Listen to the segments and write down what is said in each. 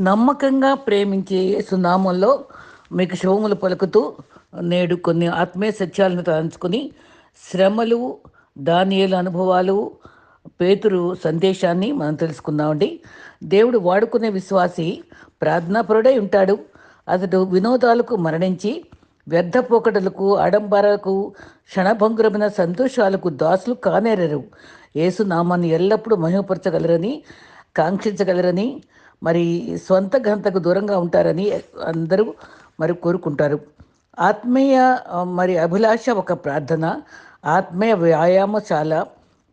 నమ్మకంగా ప్రేమించే సునామంలో మీకు శుభములు పలుకుతూ నేడు కొన్ని ఆత్మీయ సత్యాలను తలంచుకుని శ్రమలు దానియల అనుభవాలు పేతురు సందేశాన్ని మనం తెలుసుకుందామండి. దేవుడు వాడుకునే విశ్వాసి ప్రార్థనాపరుడై ఉంటాడు. అతడు వినోదాలకు మరణించి వ్యర్థ పోకడలకు ఆడంబరాలకు క్షణభంగురమైన సంతోషాలకు దాసులు కానేరరు. యేసు నామాన్ని ఎల్లప్పుడూ మహిమపరచగలరని కాంక్షించగలరని మరి స్వంత గంతకు దూరంగా ఉంటారని అందరూ మరి కోరుకుంటారు. ఆత్మీయ మరి అభిలాష ఒక ప్రార్థన ఆత్మీయ వ్యాయామశాల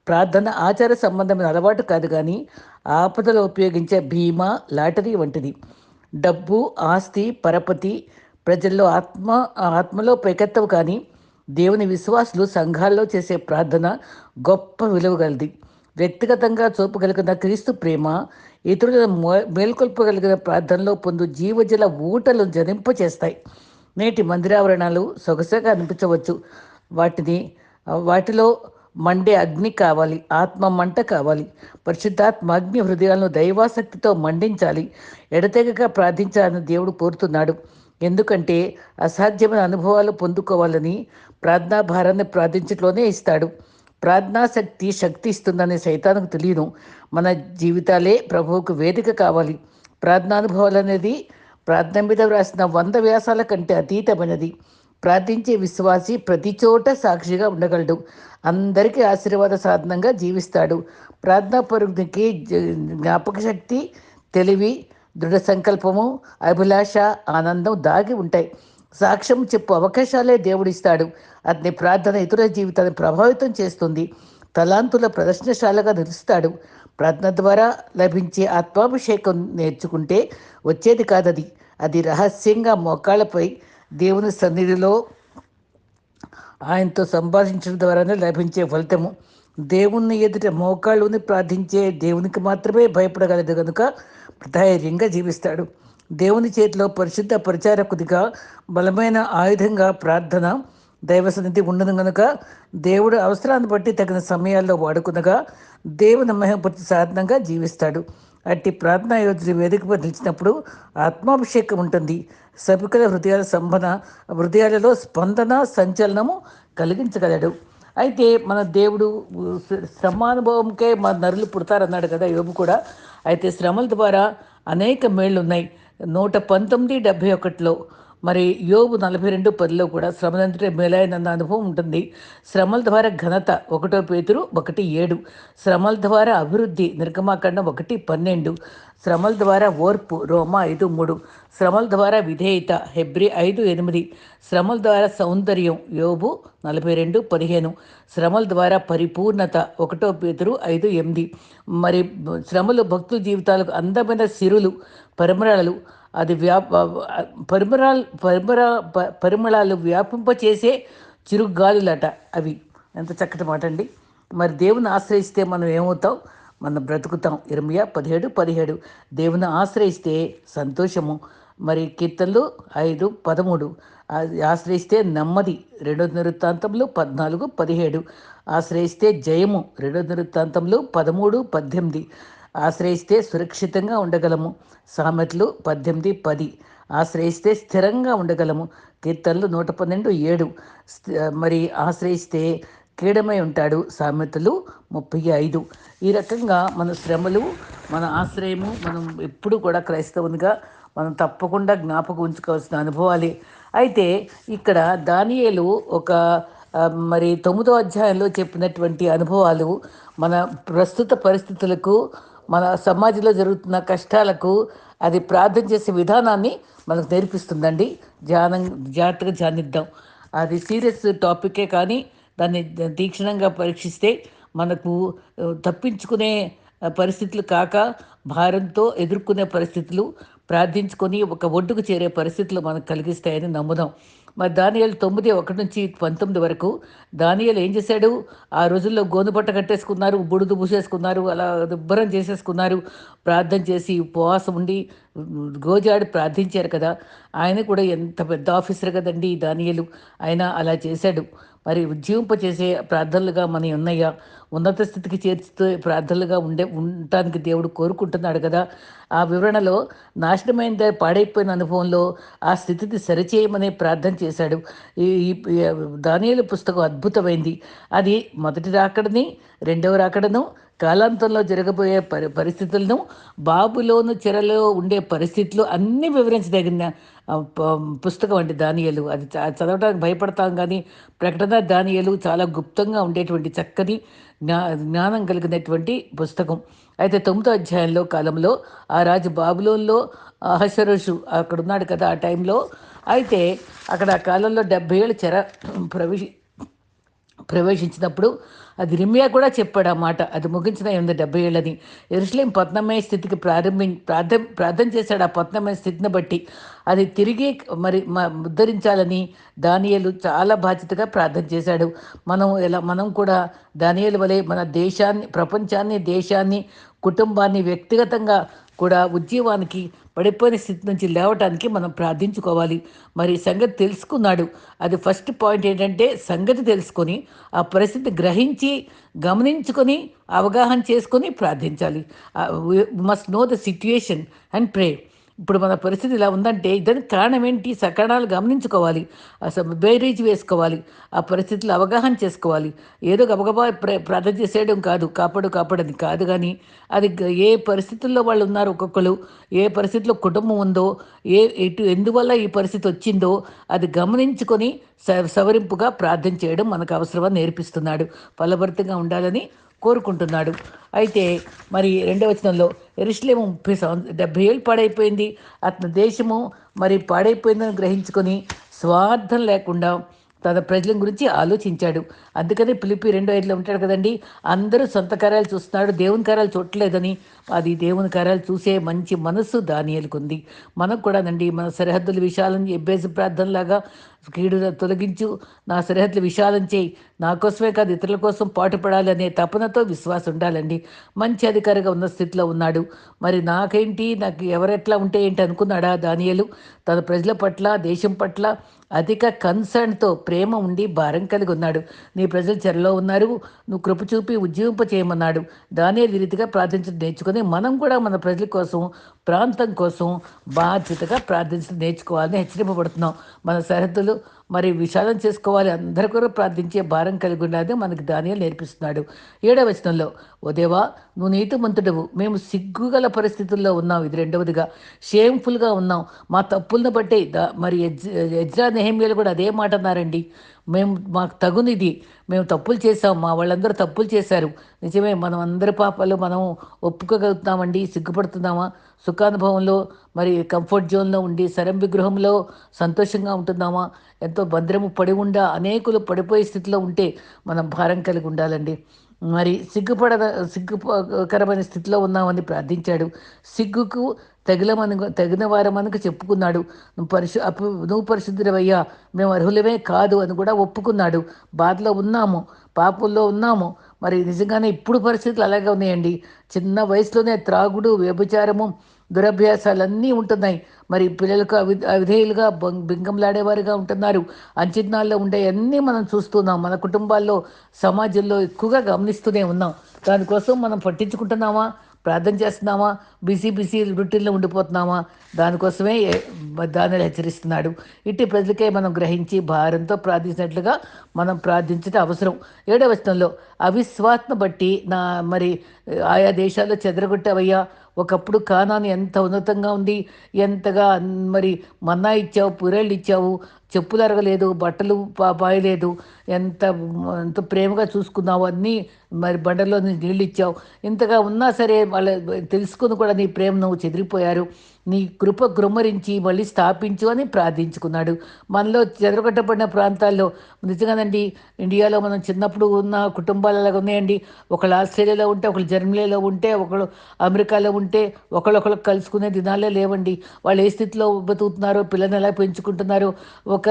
ప్రార్థన ఆచార సంబంధమైన అలవాటు కాదు కానీ ఆపదలో ఉపయోగించే భీమా లాటరీ వంటిది. డబ్బు ఆస్తి పరపతి ప్రజల్లో ఆత్మ ఆత్మలో పైకెత్తవు కానీ దేవుని విశ్వాసులు సంఘాల్లో చేసే ప్రార్థన గొప్ప విలువ గలది. వ్యక్తిగతంగా చూపగలిగిన క్రీస్తు ప్రేమ ఇతరులను మేల్కొల్పగలిగిన ప్రార్థనలో పొందు జీవజల ఊటలు జరింపచేస్తాయి నేటి మందిరావరణాలు సొగసగా అనిపించవచ్చు. వాటిని వాటిలో మండే అగ్ని కావాలి ఆత్మ మంట కావాలి. పరిశుద్ధాత్మ అగ్ని హృదయాలను దైవాసక్తితో మండించాలి. ఎడతెగక ప్రార్థించాలని దేవుడు కోరుతున్నాడు. ఎందుకంటే అసాధ్యమైన అనుభవాలు పొందుకోవాలని ప్రార్థనా భారాన్ని ప్రార్థించట్లోనే ఇస్తాడు. ప్రార్థనాశక్తి శక్తి ఇస్తుందని సైతానికి తెలియను మన జీవితాలే ప్రభువుకు వేదిక కావాలి. ప్రార్థనానుభవాలు అనేది ప్రార్థన మీద వ్రాసిన వంద వ్యాసాల కంటే అతీతమైనది. ప్రార్థించే విశ్వాసి ప్రతి చోట సాక్షిగా ఉండగలడు. అందరికీ ఆశీర్వాద సాధనంగా జీవిస్తాడు. ప్రార్థనా పరుగునికి జ్ఞాపక శక్తి తెలివి దృఢ సంకల్పము అభిలాష ఆనందం దాగి ఉంటాయి. సాక్ష్యం చెప్పు అవకాశాలే దేవుడిస్తాడు. అతని ప్రార్థన ఇతరుల జీవితాన్ని ప్రభావితం చేస్తుంది. తలాంతుల ప్రదర్శనశాలగా నిలుస్తాడు. ప్రార్థన ద్వారా లభించే ఆత్మాభిషేకం నేర్చుకుంటే వచ్చేది కాదది. అది రహస్యంగా మోకాళ్ళపై దేవుని సన్నిధిలో ఆయనతో సంభాషించడం ద్వారానే లభించే ఫలితము. దేవుణ్ణి ఎదుట మోకాళ్ళుని ప్రార్థించే దేవునికి మాత్రమే భయపడగలదు కనుక ధైర్యంగా జీవిస్తాడు. దేవుని చేతిలో పరిశుద్ధ పరిచారకుడిగా బలమైన ఆయుధంగా ప్రార్థన దైవ సన్నిధి ఉండదు కనుక దేవుడు అవసరాన్ని బట్టి తగిన సమయాల్లో వాడుకునగా దేవుని మహిమపూర్తి సాధనంగా జీవిస్తాడు. అట్టి ప్రార్థనా యోధులు వేదికపై నిలిచినప్పుడు ఆత్మాభిషేకం ఉంటుంది. సభికుల హృదయాల సంబన హృదయాలలో స్పందన సంచలనము కలిగించగలడు. అయితే మన దేవుడు శ్రమానుభవంకే మన నరులు పుడతారన్నాడు కదా యోబు కూడా. అయితే శ్రమల ద్వారా అనేక మేళ్ళు ఉన్నాయి నూట పంతొమ్మిది డెబ్భై ఒకటిలో మరి యోబు నలభై రెండు పదిలో కూడా శ్రమలంతటే మేలైనన్న అనుభవం ఉంటుంది. శ్రమల ద్వారా ఘనత ఒకటో పేతురు ఒకటి ఏడు. శ్రమల ద్వారా అభివృద్ధి నిర్గమాకాండం ఒకటి పన్నెండు. శ్రమల ద్వారా ఓర్పు రోమా ఐదు మూడు. శ్రమల ద్వారా విధేయత హెబ్రి ఐదు ఎనిమిది. శ్రమల ద్వారా సౌందర్యం యోబు నలభై రెండు పదిహేను. శ్రమల ద్వారా పరిపూర్ణత ఒకటో పేతురు ఐదు ఎనిమిది. మరి శ్రమలు భక్తుల జీవితాలకు అందమైన సిరులు పరిమళాలు అది వ్యా పరిమళాలు పరిమళ పరిమళాలు వ్యాపింపచేసే చిరుగాలులట అవి. ఎంత చక్కటి మాట అండి. మరి దేవుని ఆశ్రయిస్తే మనం ఏమవుతాం? మనం బ్రతుకుతాం. ఇరమియా పదిహేడు పదిహేడు. దేవుని ఆశ్రయిస్తే సంతోషము. మరి కీర్తనలు ఐదు పదమూడు. ఆశ్రయిస్తే నెమ్మది రెండో నిరుత్తాంతంలో పద్నాలుగు పదిహేడు. ఆశ్రయిస్తే జయము రెండో నిరుత్తాంతంలో పదమూడు పద్దెనిమిది. ఆశ్రయిస్తే సురక్షితంగా ఉండగలము. సామెతలు పద్దెనిమిది పది. ఆశ్రయిస్తే స్థిరంగా ఉండగలము. కీర్తనలు నూట పన్నెండు ఏడు. మరి ఆశ్రయిస్తే కీడమై ఉంటాడు. సామెతలు ముప్పై ఐదు. ఈ రకంగా మన శ్రమలు మన ఆశ్రయము మనం ఎప్పుడు కూడా క్రైస్తవునిగా మనం తప్పకుండా జ్ఞాపకం ఉంచుకోవాల్సిన అనుభవాలే. అయితే ఇక్కడ దానియేలు ఒక మరి తొమ్మిదో అధ్యాయంలో చెప్పినటువంటి అనుభవాలు మన ప్రస్తుత పరిస్థితులకు మన సమాజంలో జరుగుతున్న కష్టాలకు అది ప్రార్థన చేసే విధానాన్ని మనకు నేర్పిస్తుందండి. ధ్యానం జాగ్రత్తగా ధ్యానిద్దాం. అది సీరియస్ టాపికే కానీ దాన్ని తీక్షణంగా పరీక్షిస్తే మనకు తప్పించుకునే పరిస్థితులు కాక భారంతో ఎదుర్కొనే పరిస్థితులు ప్రార్థించుకొని ఒక ఒడ్డుకు చేరే పరిస్థితులు మనకు కలిగిస్తాయని నమ్ముదాం. మరి దానియాలు తొమ్మిది ఒకటి నుంచి పంతొమ్మిది వరకు దానియాలు ఏం చేశాడు? ఆ రోజుల్లో గోనుపట్ట కట్టేసుకున్నారు బుడుదు పూసేసుకున్నారు అలా దుబ్బరం చేసేసుకున్నారు ప్రార్థన చేసి ఉపవాసం ఉండి గోజాడి ప్రార్థించారు కదా. ఆయన కూడా ఎంత పెద్ద ఆఫీసర్ కదండి దానియలు. ఆయన అలా చేశాడు. మరి ఉజ్జీవింపచేసే ప్రార్థనలుగా మన ఉన్నయ్య ఉన్నత స్థితికి చేర్చుతూ ప్రార్థనలుగా ఉండే ఉండటానికి దేవుడు కోరుకుంటున్నాడు కదా. ఆ వివరణలో నాశనమైన పాడైపోయిన అనుభవంలో ఆ స్థితిని సరిచేయమని ప్రార్థన చేశాడు. ఈ దానియలు పుస్తకం అద్భుతమైంది. అది మొదటి రాకడని రెండవ రాకడను కాలాంతంలో జరగబోయే పరి పరిస్థితులను బాబులోను చెరలో ఉండే పరిస్థితులు అన్నీ వివరించదగిన పుస్తకం అండి దానియలు. అది చదవడానికి భయపడతాం కానీ ప్రకటన దానియలు చాలా గుప్తంగా ఉండేటువంటి చక్కని జ్ఞా జ్ఞానం కలిగినటువంటి పుస్తకం. అయితే తొమ్మిదో అధ్యాయంలో కాలంలో ఆ రాజు బాబులోన్లో అహసరోషు అక్కడ ఉన్నాడు కదా ఆ టైంలో. అయితే అక్కడ ఆ కాలంలో డెబ్బై ఏళ్ళు చెర ప్రవేశి ప్రవేశించినప్పుడు అది రిమియా కూడా చెప్పాడు ఆ మాట అది ముగించిన ఎనిమిది డెబ్బై ఏళ్ళని. ఎరుసలేం పద్నమయ స్థితికి ప్రారంభి ప్రార్థం ప్రార్థన చేశాడు ఆ పద్నమయ స్థితిని బట్టి. అది తిరిగి మరి ముద్ధరించాలని దానియలు చాలా బాధ్యతగా ప్రార్థన చేశాడు. మనం ఎలా మనం కూడా దానియలు వలె మన దేశాన్ని ప్రపంచాన్ని దేశాన్ని కుటుంబాన్ని వ్యక్తిగతంగా కూడా ఉద్యమానికి పడిపోయిన స్థితి నుంచి లేవటానికి మనం ప్రార్థించుకోవాలి. మరి సంగతి తెలుసుకున్నాడు. అది ఫస్ట్ పాయింట్ ఏంటంటే సంగతి తెలుసుకొని ఆ పరిస్థితి గ్రహించి గమనించుకొని అవగాహన చేసుకొని ప్రార్థించాలి. Must know the situation and pray ఇప్పుడు మన పరిస్థితి ఇలా ఉందంటే దానికి కారణం ఏంటి? సకారణాలు గమనించుకోవాలి. అసలు బేరీజ్ వేసుకోవాలి. ఆ పరిస్థితులు అవగాహన చేసుకోవాలి. ఏదో గబగబా ప్రార్థన చేసేయడం కాదు. కాపాడు కాపాడని కాదు కానీ అది ఏ పరిస్థితుల్లో వాళ్ళు ఉన్నారు ఒక్కొక్కరు? ఏ పరిస్థితిలో కుటుంబం ఉందో? ఏ ఎటు ఎందువల్ల ఈ పరిస్థితి వచ్చిందో? అది గమనించుకొని సవరింపుగా ప్రార్థన చేయడం మనకు అవసరమని నేర్పిస్తున్నాడు. ఫలభరితంగా ఉండాలని కోరుకుంటున్నాడు. అయితే మరి రెండవ వచనంలో ఎరుస్లేము ముప్పై సంవత్సరం డెబ్బై ఏళ్ళు పాడైపోయింది. అతని దేశము మరి పాడైపోయిందని గ్రహించుకొని స్వార్థం లేకుండా తన ప్రజల గురించి ఆలోచించాడు. అందుకని పిలిపి రెండో ఐదులో ఉంటాడు కదండి అందరూ సొంత కార్యాలు చూస్తున్నాడు. దేవుని కార్యాలు చూడలేదని అది దేవుని కార్యాలు చూసే మంచి మనస్సు దానియలుకుంది మనకు కూడానండి మన సరిహద్దుల విశాలం ఎబ్బేసి ప్రార్థనలాగా కీడు తొలగించు. నా సరిహద్దులు విశాలం చేయి. నా కోసమే కాదు ఇతరుల కోసం పాటుపడాలనే తపనతో విశ్వాసం ఉండాలండి. మంచి అధికారిగా ఉన్న స్థితిలో ఉన్నాడు. మరి నాకేంటి? నాకు ఎవరెట్లా ఉంటే ఏంటి అనుకున్నాడా దానియలు? తన ప్రజల పట్ల దేశం పట్ల అధిక కన్సర్న్తో ప్రేమ ఉండి భారం కలిగి ఉన్నాడు. నీ ప్రజలు చెరలో ఉన్నారు. నువ్వు కృప చూపి ఉజ్జీవింప చేయమన్నాడు. దానే రీతిగా ప్రార్థించడం నేర్చుకుని మనం కూడా మన ప్రజల కోసం ప్రాంతం కోసం బాధ్యతగా ప్రార్థించడం నేర్చుకోవాలని హెచ్చరింపబడుతున్నాం. మన సరిహద్దులు మరి విషాదం చేసుకోవాలి. అందరి కూడా ప్రార్థించే భారం కలిగి ఉన్నది మనకి దానియలు నేర్పిస్తున్నాడు. ఏడవ వచనంలో ఉదేవా నువ్వు నీతిమంతుడవు. మేము సిగ్గుగల పరిస్థితుల్లో ఉన్నాం. ఇది రెండవదిగా షేమ్ఫుల్గా ఉన్నాం. మా తప్పులను బట్టి మరి ఎజ్రా నెహమ్యలు కూడా అదే మాట అన్నారండి. మేము మాకు తగునిది. మేము తప్పులు చేసాం మా వాళ్ళందరూ తప్పులు చేశారు. నిజమే మనం అందరి పాపాలు మనం ఒప్పుకోగలుగుతామండి సిగ్గుపడుతున్నామా? సుఖానుభవంలో మరి కంఫర్ట్ జోన్లో ఉండి సరంబి గృహంలో సంతోషంగా ఉంటున్నామా? ఎంతో భద్రము పడి ఉండా అనేకులు పడిపోయే స్థితిలో ఉంటే మనం భారం కలిగి ఉండాలండి. మరి సిగ్గుపడ సిగ్గుకరమైన స్థితిలో ఉన్నామని ప్రార్థించాడు. సిగ్గుకు తగిలమను తగిన వారమనకు చెప్పుకున్నాడు. నువ్వు పరిశు అప్పు నువ్వు పరిశుద్ధులవయ్యా మేము అర్హులమే కాదు అని కూడా ఒప్పుకున్నాడు. బాధలో ఉన్నాము పాపుల్లో ఉన్నాము మరి నిజంగానే ఇప్పుడు పరిస్థితులు అలాగే ఉన్నాయండి. చిన్న వయసులోనే త్రాగుడు వ్యభిచారము దురభ్యాసాలన్నీ ఉంటున్నాయి. మరి పిల్లలకు అవి అవిధేయులుగా బింగంలాడేవారుగా ఉంటున్నారు. అంచనాల్లో ఉండే అన్నీ మనం చూస్తున్నాం. మన కుటుంబాల్లో సమాజంలో ఎక్కువగా గమనిస్తూనే ఉన్నాం. దానికోసం మనం పట్టించుకుంటున్నామా? ప్రార్థన చేస్తున్నామా? బిజీ బిజీ రొటీన్లో ఉండిపోతున్నామా? దానికోసమే దానిని హెచ్చరిస్తున్నాడు. ఇట్టి ప్రజలకే మనం గ్రహించి భారంతో ప్రార్థించినట్లుగా మనం ప్రార్థించడం అవసరం. ఏడవ స్థలంలో అవిశ్వాసను బట్టి నా మరి ఆయా దేశాల్లో చెదరగొట్టవయ్యా. ఒకప్పుడు కానాన్ని ఎంత ఉన్నతంగా ఉంది ఎంతగా మరి మన్నా ఇచ్చావు పురేళ్ళు ఇచ్చావు చెప్పులు అరగలేదు బట్టలు పాయలేదు ఎంత ఎంత ప్రేమగా చూసుకున్నావు అన్నీ మరి బండల్లో నీళ్ళు ఇచ్చావు. ఇంతగా ఉన్నా సరే వాళ్ళ తెలుసుకుని కూడా నీ ప్రేమ నువ్వు చెదిరిపోయారు. నీ కృప గుమ్మరించి మళ్ళీ స్థాపించు అని ప్రార్థించుకున్నాడు. మనలో చెదరగొట్టబడిన ప్రాంతాల్లో నిజంగానండి ఇండియాలో మనం చిన్నప్పుడు ఉన్న కుటుంబాలు ఉన్నాయండి. ఒకళ్ళు ఆస్ట్రేలియాలో ఉంటే ఒకళ్ళు జర్మనీలో ఉంటే ఒకళ్ళు అమెరికాలో ఉంటే ఒకళ్ళొకళ్ళు కలుసుకునే దినాలే లేవండి. వాళ్ళు ఏ స్థితిలో బతుకుతున్నారో పిల్లల్ని ఎలా పెంచుకుంటున్నారో ఒక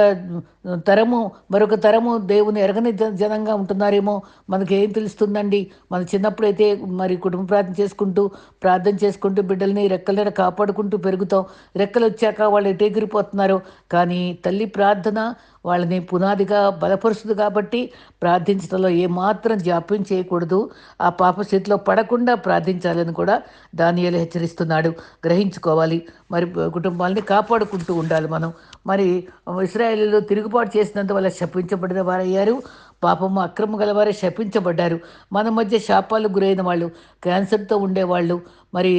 తరము మరొక తరము దేవుని ఎరగని జనంగా ఉంటున్నారేమో మనకి ఏం తెలుస్తుందండి. మన చిన్నప్పుడైతే మరి కుటుంబ ప్రార్థన చేసుకుంటూ ప్రార్థన చేసుకుంటూ బిడ్డల్ని రెక్కల కాపాడుకుంటూ పెరుగుతాం. రెక్కలు వచ్చాక వాళ్ళు ఎటు ఎగిరిపోతున్నారు. కానీ తల్లి ప్రార్థన వాళ్ళని పునాదిగా బలపరుస్తుంది కాబట్టి ప్రార్థించడంలో ఏమాత్రం జాప్యం చేయకూడదు. ఆ పాప స్థితిలో పడకుండా ప్రార్థించాలని కూడా దానియాలు హెచ్చరిస్తున్నాడు. గ్రహించుకోవాలి. మరి కుటుంబాలని కాపాడుకుంటూ ఉండాలి మనం. మరి ఇస్రాయేలీలు తిరుగుబాటు చేసినంత వల్ల శపించబడిన వారయ్యారు పాపము అక్రమ గలవారే శపించబడ్డారు. మన మధ్య శాపాలకు గురైన వాళ్ళు క్యాన్సర్తో ఉండేవాళ్ళు మరి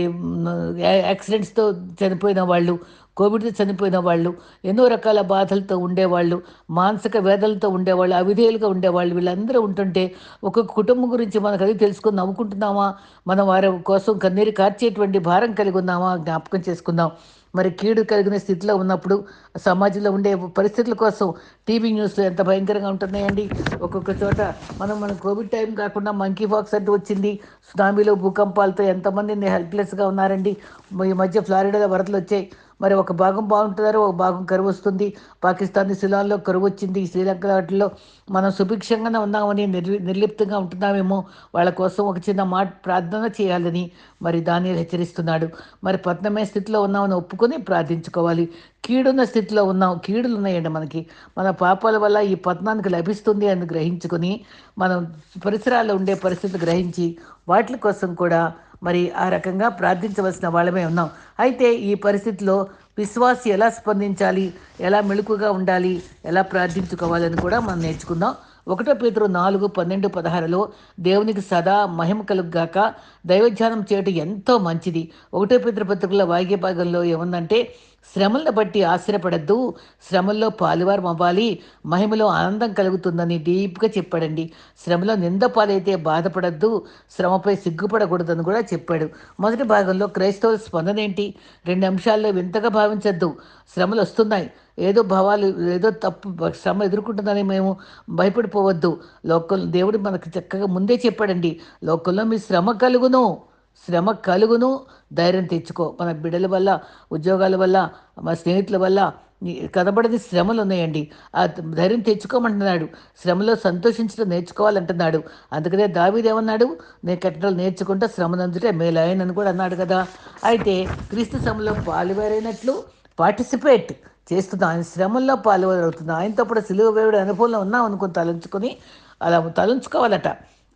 యా- యాక్సిడెంట్స్తో చనిపోయిన వాళ్ళు కోవిడ్తో చనిపోయిన వాళ్ళు ఎన్నో రకాల బాధలతో ఉండేవాళ్ళు మానసిక వేదలతో ఉండేవాళ్ళు అవిధేయులుగా ఉండేవాళ్ళు. వీళ్ళందరూ ఉంటుంటే ఒక కుటుంబం గురించి మనకు అది తెలుసుకుని నవ్వుకుంటున్నామా? మనం వారి కోసం కన్నీరు కార్చేటువంటి భారం కలిగి ఉన్నామా? జ్ఞాపకం చేసుకుందాం. మరి కీడు కలిగిన స్థితిలో ఉన్నప్పుడు సమాజంలో ఉండే పరిస్థితుల కోసం టీవీ న్యూస్లో ఎంత భయంకరంగా ఉంటున్నాయండి. ఒక్కొక్క చోట మనం మన కోవిడ్ టైం కాకుండా మంకీ ఫాక్స్ అంటూ వచ్చింది. సునామీలో భూకంపాలతో ఎంతమంది హెల్ప్లెస్గా ఉన్నారండి. ఈ మధ్య ఫ్లారిడాలో వరదలు వచ్చాయి. మరి ఒక భాగం బాగుంటున్నారు ఒక భాగం కరువు వస్తుంది పాకిస్తాన్ శిలాల్లో కరువు వచ్చింది శ్రీలంక వాటిలో మనం సుభిక్షంగానే ఉన్నామని నిర్లి నిర్లిప్తంగా ఉంటున్నామేమో. వాళ్ళ కోసం ఒక చిన్న మాట ప్రార్థన చేయాలని మరి దానిని హెచ్చరిస్తున్నాడు. మరి పద్నమే స్థితిలో ఉన్నామని ఒప్పుకొని ప్రార్థించుకోవాలి. కీడున్న స్థితిలో ఉన్నాం. కీడులు ఉన్నాయండి మనకి. మన పాపాల వల్ల ఈ పతనానికి లభిస్తుంది అని గ్రహించుకొని మనం పరిసరాల్లో ఉండే పరిస్థితి గ్రహించి వాటి కోసం కూడా మరి ఆ రకంగా ప్రార్థించవలసిన వాళ్ళమే ఉన్నాం. అయితే ఈ పరిస్థితిలో విశ్వాసి ఎలా స్పందించాలి? ఎలా మెళుకుగా ఉండాలి? ఎలా ప్రార్థించుకోవాలని కూడా మనం నేర్చుకుందాం. ఒకటో పేతురు నాలుగు పన్నెండు పదహారులో దేవునికి సదా మహిమ కలుగుగాక దైవధ్యానం చేయటం ఎంతో మంచిది. ఒకటో పేతురు పత్రికల వాగ్య భాగంలో ఏముందంటే శ్రమలను బట్టి ఆశ్చర్యపడద్దు శ్రమల్లో పాలువారం అవ్వాలి. మహిమలో ఆనందం కలుగుతుందని డీప్గా చెప్పాడండి. శ్రమలో నింద పాలైతే బాధపడద్దు. శ్రమపై సిగ్గుపడకూడదని కూడా చెప్పాడు. మొదటి భాగంలో క్రైస్తవుల స్పందన ఏంటి? రెండు అంశాల్లో వింతగా భావించద్దు. శ్రమలు వస్తున్నాయి. ఏదో భావాలు ఏదో తప్పు శ్రమ ఎదుర్కొంటుందని మేము భయపడిపోవద్దు. లోకల్ దేవుడు మనకు చక్కగా ముందే చెప్పాడండి. లోకల్లో మీ శ్రమ కలుగును. శ్రమ కలుగును ధైర్యం తెచ్చుకో. మన బిడ్డల వల్ల ఉద్యోగాల వల్ల మన స్నేహితుల వల్ల ఈ కనబడని శ్రమలు ఉన్నాయండి. ఆ ధైర్యం తెచ్చుకోమంటున్నాడు. శ్రమలో సంతోషించడం నేర్చుకోవాలంటున్నాడు. అందుకనే దావీదేమన్నాడు నేను కట్టడలు నేర్చుకుంటా శ్రమనందుటే మేలాయనని కూడా అన్నాడు కదా. అయితే క్రీస్తు శ్రమలో పాలువేరైనట్లు పార్టిసిపేట్ చేస్తున్నా ఆయన శ్రమల్లో పాల్గొనవుతున్నా ఆయనతో పాటు సిలువ వేవుడు అనుభవంలో ఉన్నాం అనుకుని తలంచుకొని అలా తలంచుకోవాలట.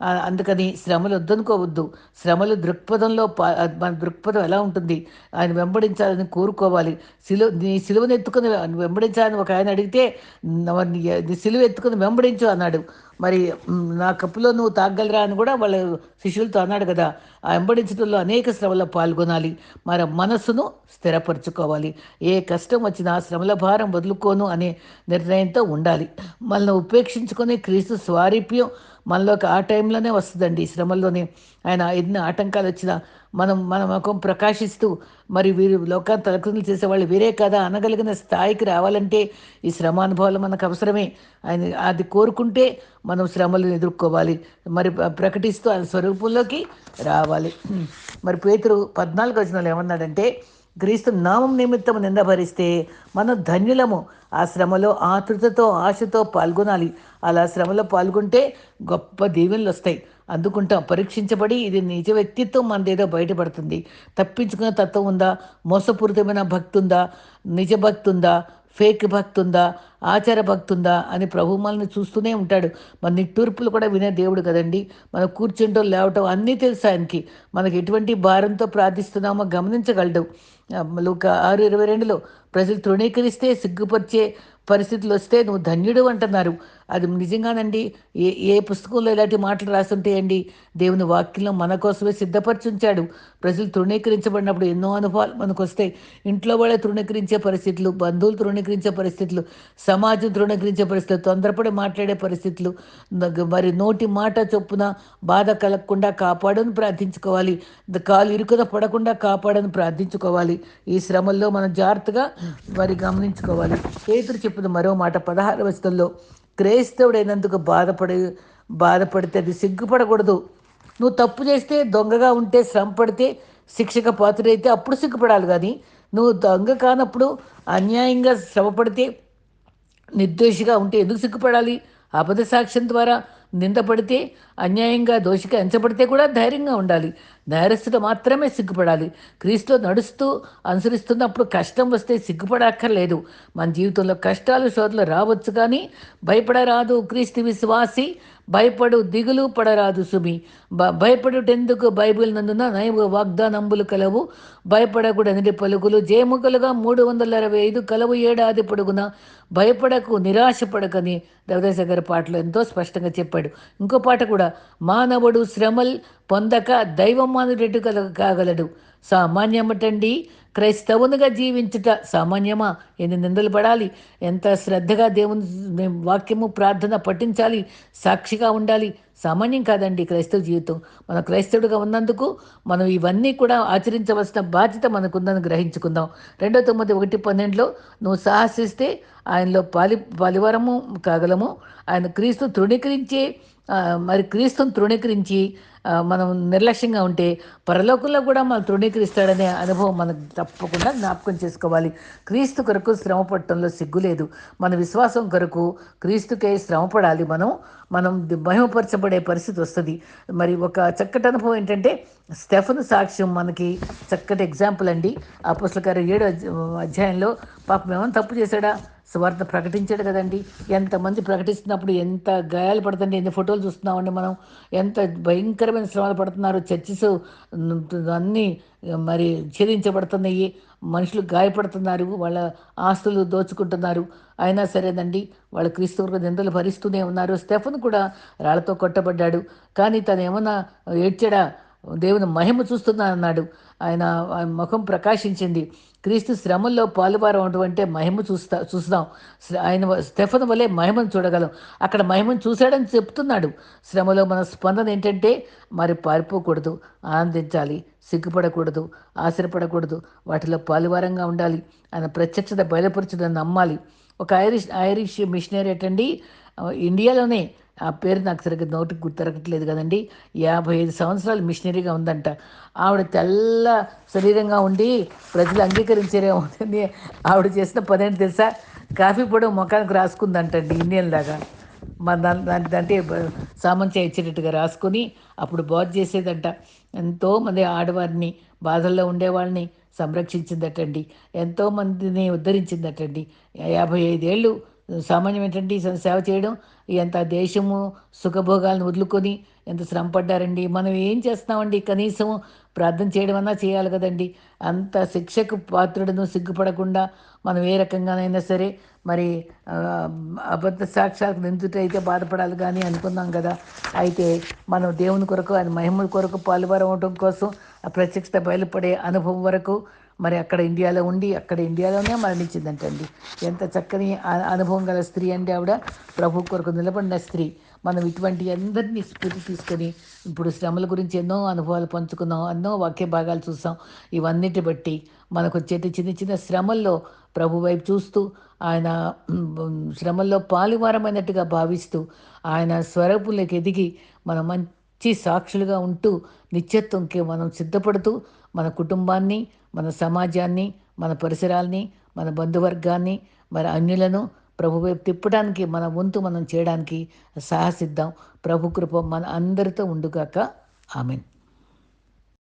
అందుకని శ్రమలు వద్దనుకోవద్దు. శ్రమలు దృక్పథంలో మన దృక్పథం ఎలా ఉంటుంది? ఆయన వెంబడించాలని కోరుకోవాలి. సిలువ నీ సిలువను ఎత్తుకుని వెంబడించాలని ఒక ఆయన అడిగితే నీ సిలువ ఎత్తుకుని వెంబడించు అన్నాడు. మరి నా కప్పులో నువ్వు తాగలరా అని కూడా వాళ్ళ శిష్యులతో అన్నాడు కదా. ఆ వెంబడించడంలో అనేక శ్రమలో పాల్గొనాలి. మరి మనస్సును స్థిరపరచుకోవాలి. ఏ కష్టం వచ్చినా శ్రమల భారం వదులుకోను అనే నిర్ణయంతో ఉండాలి. మనల్ని ఉపేక్షించుకొని క్రీస్తు స్వారీప్యం మనలోకి ఆ టైంలోనే వస్తుందండి ఈ శ్రమల్లోనే. ఆయన ఎన్ని ఆటంకాలు వచ్చినా మనం మన ముఖం ప్రకాశిస్తూ మరి వీరు లోకాన్ని తలకృతులు చేసేవాళ్ళు వీరే కదా అనగలిగిన స్థాయికి రావాలంటే ఈ శ్రమానుభవాలు మనకు అవసరమే. ఆయన అది కోరుకుంటే మనం శ్రమలను ఎదుర్కోవాలి. మరి ప్రకటిస్తూ ఆయన స్వరూపంలోకి రావాలి. మరి పేతురు పద్నాలుగు వచనాలు ఏమన్నాడంటే క్రీస్తు నామం నిమిత్తం నిందభరిస్తే మనం ధన్యులము ఆ శ్రమలో ఆతృతతో ఆశతో పాల్గొనాలి. అలా శ్రమలో పాల్గొంటే గొప్ప దీవెనలు వస్తాయి. అందుకుంటాం. పరీక్షించబడి ఇది నిజ వ్యక్తిత్వం మనదేదో బయటపడుతుంది. తప్పించుకునే తత్వం ఉందా? మోసపూరితమైన భక్తి ఉందా నిజ ఉందా ఫేక్ భక్తి ఉందా ఆచార భక్తి ఉందా అని ప్రభు మనల్ని చూస్తూనే ఉంటాడు. మన నిట్టూర్పులు కూడా వినే దేవుడు కదండి. మనం కూర్చుంటో లేవటం అన్నీ తెలుసు ఆయనకి. మనకి ఎటువంటి భారంతో ప్రార్థిస్తున్నామో గమనించగలడు. ఒక ఆరు ఇరవై రెండులో ప్రజలు తృణీకరిస్తే సిగ్గుపరిచే పరిస్థితులు వస్తే నువ్వు ధన్యుడు అంటున్నారు. అది నిజంగానండి. ఏ ఏ పుస్తకంలో ఇలాంటి మాటలు రాస్తుంటాయండి దేవుని వాక్యంలో మన కోసమే సిద్ధపరచుంచాడు. ప్రజలు తృణీకరించబడినప్పుడు ఎన్నో అనుభవాలు మనకు వస్తాయి ఇంట్లో వాళ్ళే తృణీకరించే పరిస్థితులు బంధువులు తృణీకరించే పరిస్థితులు సమాజం తృణీకరించే పరిస్థితులు తొందరపడి మాట్లాడే పరిస్థితులు. మరి నోటి మాట చొప్పున బాధ కలగకుండా కాపాడని ప్రార్థించుకోవాలి. కాలు ఇరుకున పడకుండా కాపాడని ప్రార్థించుకోవాలి. ఈ శ్రమల్లో మనం జాగ్రత్తగా మరి గమనించుకోవాలి. పేతురు చెప్పిన మరో మాట పదహారు వస్తుల్లో క్రైస్తవుడైనందుకు బాధపడి బాధపడితే అది సిగ్గుపడకూడదు. నువ్వు తప్పు చేస్తే దొంగగా ఉంటే శ్రమ పడితే శిక్షక పాత్రుడైతే అప్పుడు సిగ్గుపడాలి కానీ నువ్వు దొంగ కానప్పుడు అన్యాయంగా శ్రమ పడితే నిర్దోషిగా ఉంటే ఎందుకు సిగ్గుపడాలి? అబద్ధ సాక్ష్యం ద్వారా నిందపడితే అన్యాయంగా దోషిగా ఎంచబడితే కూడా ధైర్యంగా ఉండాలి. నేరస్తుడు మాత్రమే సిగ్గుపడాలి. క్రీస్తులో నడుస్తూ అనుసరిస్తున్నప్పుడు కష్టం వస్తే సిగ్గుపడక్కర్లేదు. మన జీవితంలో కష్టాలు శోధలు రావచ్చు కానీ భయపడరాదు. క్రీస్తు విశ్వాసి భయపడు దిగులు పడరాదు సుమి. బ భయపడుటెందుకు బైబిల్ నందున నైవ వాగ్దానంబులు కలవు? భయపడకూడని పలుకులు జేముకలుగా మూడు వందల అరవై ఐదు కలవు ఏడాది పొడుగున? భయపడకు నిరాశపడకని దేవదాస గారి పాటలో ఎంతో స్పష్టంగా చెప్పాడు. ఇంకో పాట కూడా మానవుడు శ్రమల్ పొందక దైవమానుడెటు కల కాగలడు. సామాన్యమటండి. క్రైస్తవునిగా జీవించుట సామాన్యమా? ఎన్ని నిందలు పడాలి? ఎంత శ్రద్ధగా దేవుని వాక్యము ప్రార్థన పఠించాలి? సాక్షిగా ఉండాలి? సామాన్యం కాదండి క్రైస్తవ జీవితం. మన క్రైస్తవుడిగా ఉన్నందుకు మనం ఇవన్నీ కూడా ఆచరించవలసిన బాధ్యత మనకుందని గ్రహించుకుందాం. రెండో తొమ్మిది ఒకటి పన్నెండులో నువ్వు సాహసిస్తే ఆయనలో పాలి పాలివరము కాగలము. ఆయన క్రీస్తు తృణీకరించే మరి క్రీస్తుని తృణీకరించి మనం నిర్లక్ష్యంగా ఉంటే పరలోకంలో కూడా మనం తృణీకరిస్తాడనే అనుభవం మనకు తప్పకుండా జ్ఞాపకం చేసుకోవాలి. క్రీస్తు కొరకు శ్రమ పడటంలో సిగ్గులేదు. మన విశ్వాసం కొరకు క్రీస్తుకే శ్రమ పడాలి మనం. మనం మహిమపరచబడే పరిస్థితి వస్తుంది. మరి ఒక చక్కటి అనుభవం ఏంటంటే స్టెఫన్ సాక్ష్యం మనకి చక్కటి ఎగ్జాంపుల్ అండి. ఆ పుస్తకారు ఏడు అధ్యాయంలో పాపం ఏమైనా తప్పు చేశాడా? స్వార్థ ప్రకటించాడు కదండి. ఎంతమంది ప్రకటిస్తున్నప్పుడు ఎంత గాయాలు పడుతుంది ఎన్ని ఫోటోలు చూస్తున్నామండి మనం. ఎంత భయంకరమైన శ్రమలు పడుతున్నారు. చర్చిస్ అన్నీ మరి ఛేదించబడుతున్నాయి. మనుషులు గాయపడుతున్నారు. వాళ్ళ ఆస్తులు దోచుకుంటున్నారు. అయినా సరేనండి. వాళ్ళ క్రీస్తువులకు నిందలు భరిస్తూనే ఉన్నారు. స్టెఫన్ కూడా రాళ్ళతో కొట్టబడ్డాడు. కానీ తను ఏమన్నా ఏడ్చాడా? దేవుని మహిమ చూస్తున్నా అన్నాడు. ఆయన ముఖం ప్రకాశించింది. క్రీస్తు శ్రమల్లో పాలువారం అంటే మహిమ చూస్తా చూస్తాం. ఆయన స్టెఫన్ వలె మహిమను చూడగలం. అక్కడ మహిమను చూశాడని చెప్తున్నాడు. శ్రమలో మన స్పందన ఏంటంటే మరి పారిపోకూడదు ఆనందించాలి సిగ్గుపడకూడదు ఆశ్రపడకూడదు వాటిలో పాలువారంగా ఉండాలి ఆయన ప్రత్యక్షత బయలుపరచుదని నమ్మాలి. ఒక ఐరిష్ ఐరిష్ మిషనరీ ఏంటండి? ఇండియాలోనే ఆ పేరు నాకు సరిగ్గా నోటికి గుర్తరగట్లేదు కదండి. యాభై ఐదు సంవత్సరాలు మిషనరీగా ఉందంట. ఆవిడ తెల్ల శరీరంగా ఉండి ప్రజలు అంగీకరించారేమో ఆవిడ చేసిన పని ఏంటి తెలుసా? కాఫీ పొడి ముఖానికి రాసుకుందంటండి ఇండియన్ లాగా. మన దాని అంటే సామంత్య ఇచ్చేటట్టుగా రాసుకొని అప్పుడు బాగు చేసేదంట. ఎంతోమంది ఆడవారిని బాధల్లో ఉండేవాళ్ళని సంరక్షించిందటండి. ఎంతోమందిని ఉద్ధరించిందటండి. యాభై ఐదేళ్ళు సామాన్యం ఏంటండి సేవ చేయడం ఎంత దేశము సుఖభోగాలను వదులుకొని ఎంత శ్రమ పడ్డారండి మనం ఏం చేస్తున్నామండి? కనీసం ప్రార్థన చేయడం అన్నా చేయాలి కదండి. అంత శిక్షకు పాత్రుడును సిగ్గుపడకుండా మనం ఏ రకంగానైనా సరే మరి అబద్ధ సాక్ష్యాలకు నిందుటైతే బాధపడాలి కానీ అనుకున్నాం కదా. అయితే మనం దేవుని కొరకు ఆయన మహిమల కొరకు పాల్గొనవటం కోసం ఆ ప్రత్యక్షత బయలుపడే అనుభవం వరకు మరి అక్కడ ఇండియాలో ఉండి అక్కడ ఇండియాలోనే మరణించిందంటండి. ఎంత చక్కని అనుభవం గల స్త్రీ అండి ఆవిడ. ప్రభు కొరకు నిలబడిన స్త్రీ. మనం ఇటువంటి అందరినీ స్ఫూర్తి తీసుకొని ఇప్పుడు శ్రమల గురించి ఎన్నో అనుభవాలు పంచుకున్నాం ఎన్నో వాక్య భాగాలు చూసాం. ఇవన్నిటి బట్టి మనకు వచ్చేటి చిన్న చిన్న శ్రమల్లో ప్రభు వైపు చూస్తూ ఆయన శ్రమల్లో పాలువారమైనట్టుగా భావిస్తూ ఆయన స్వరూపులకు ఎదిగి మనం మంచి సాక్షులుగా ఉంటూ నిత్యత్వంకి మనం సిద్ధపడుతూ మన కుటుంబాన్ని మన సమాజాన్ని మన పరిసరాల్ని మన బంధువర్గాన్ని మన అన్యులను ప్రభు వైపు తిప్పడానికి మన వంతు మనం చేయడానికి సాహసిద్దాం. ప్రభు కృప మన అందరితో ఉండుగాక. ఆమెన్.